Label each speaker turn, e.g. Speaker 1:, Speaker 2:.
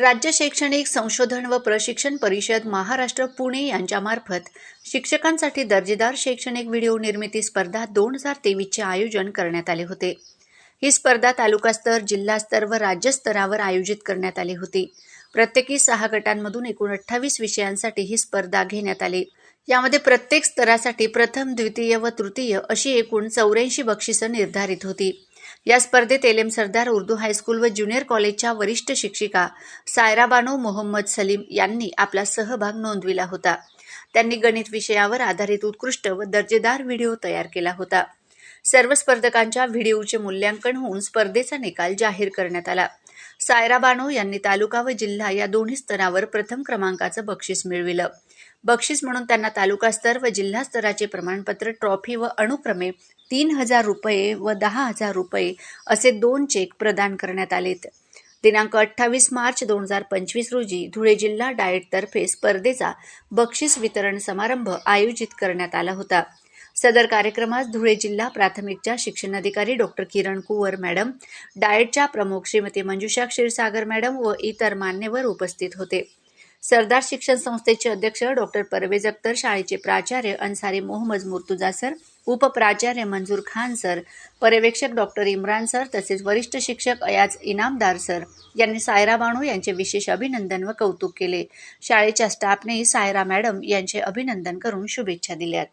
Speaker 1: राज्य शैक्षणिक संशोधन व प्रशिक्षण परिषद महाराष्ट्र पुणे यांच्यामार्फत शिक्षकांसाठी दर्जेदार शैक्षणिक व्हिडिओ निर्मिती स्पर्धा दोन हजार तेवीसचे आयोजन करण्यात आले होते. ही स्पर्धा तालुकास्तर जिल्हास्तर व राज्यस्तरावर आयोजित करण्यात आली होती. प्रत्येकी सहा गटांमधून एकूण अठ्ठावीस विषयांसाठी ही स्पर्धा घेण्यात आली. यामध्ये प्रत्येक स्तरासाठी प्रथम द्वितीय व तृतीय अशी एकूण चौऱ्याऐंशी बक्षिसं निर्धारित होती. या स्पर्धेत LM Sardar Urdu high school व ज्युनियर कॉलेजच्या वरिष्ठ शिक्षिका सायरा बानो मोहम्मद सलीम यांनी आपला सहभाग नोंदविला होता. त्यांनी गणित विषयावर आधारित उत्कृष्ट व दर्जेदार व्हिडिओ तयार केला होता. सर्व स्पर्धकांच्या व्हिडिओचे मूल्यांकन होऊन स्पर्धेचा निकाल जाहीर करण्यात आला. सायरा बानो यांनी तालुका व जिल्हा या दोन्ही स्तरावर प्रथम क्रमांकाचं बक्षीस मिळविलं. बक्षीस म्हणून त्यांना तालुकास्तर व जिल्हा स्तराचे प्रमाणपत्र ट्रॉफी व अनुक्रमे तीन हजार रुपये व दहा हजार रुपये असे दोन चेक प्रदान करण्यात आलेत. दिनांक अठ्ठावीस मार्च दोन हजार पंचवीस रोजी धुळे जिल्हा डाएटतर्फे स्पर्धेचा बक्षीस वितरण समारंभ आयोजित करण्यात आला होता. सदर कार्यक्रमास धुळे जिल्हा प्राथमिकच्या शिक्षणाधिकारी डॉक्टर किरण कुवर मॅडम डाएटच्या प्रमुख श्रीमती मंजुषा क्षीरसागर मॅडम व इतर मान्यवर उपस्थित होते. सरदार शिक्षण संस्थेचे अध्यक्ष डॉक्टर परवेज अख्तर शाळेचे प्राचार्य अन्सारी मोहम्मद मुर्तुजा सर उपप्राचार्य मंजूर खान सर पर्यवेक्षक डॉक्टर इम्रान सर तसेच वरिष्ठ शिक्षक अयाज इनामदार सर यांनी सायरा बाणू यांचे विशेष अभिनंदन व कौतुक केले. शाळेच्या स्टाफनेही सायरा मॅडम यांचे अभिनंदन करून शुभेच्छा दिल्यात.